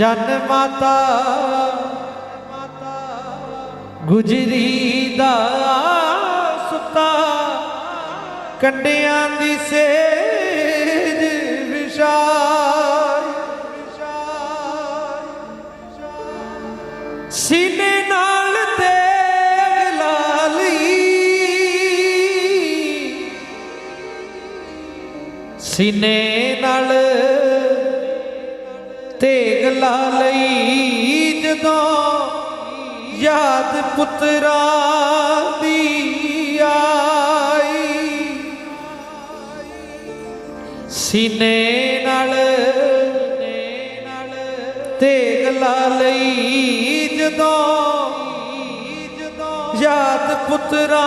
ਜਨ ਮਾਤਾ ਗੁਜਰੀ ਦਾ ਸੁਤਾ, ਕੰਡਿਆਂ ਦੀ ਸੇਜ ਵਿਸ਼ਾਲ ਸੀਨੇ ਨਾਲ ਤੇਗ ਲਾਲੀ ਸੀਨੇ ਨਾਲ ਤੇਗ ਲਾ ਲਈ ਜਦੋਂ ਯਾਦ ਪੁੱਤਰਾ ਦੀ ਆਈ। ਸੀਨੇ ਨਾਲ ਤੇਗ ਲਾ ਲਈ ਜਦੋਂ ਯਾਦ ਪੁੱਤਰਾ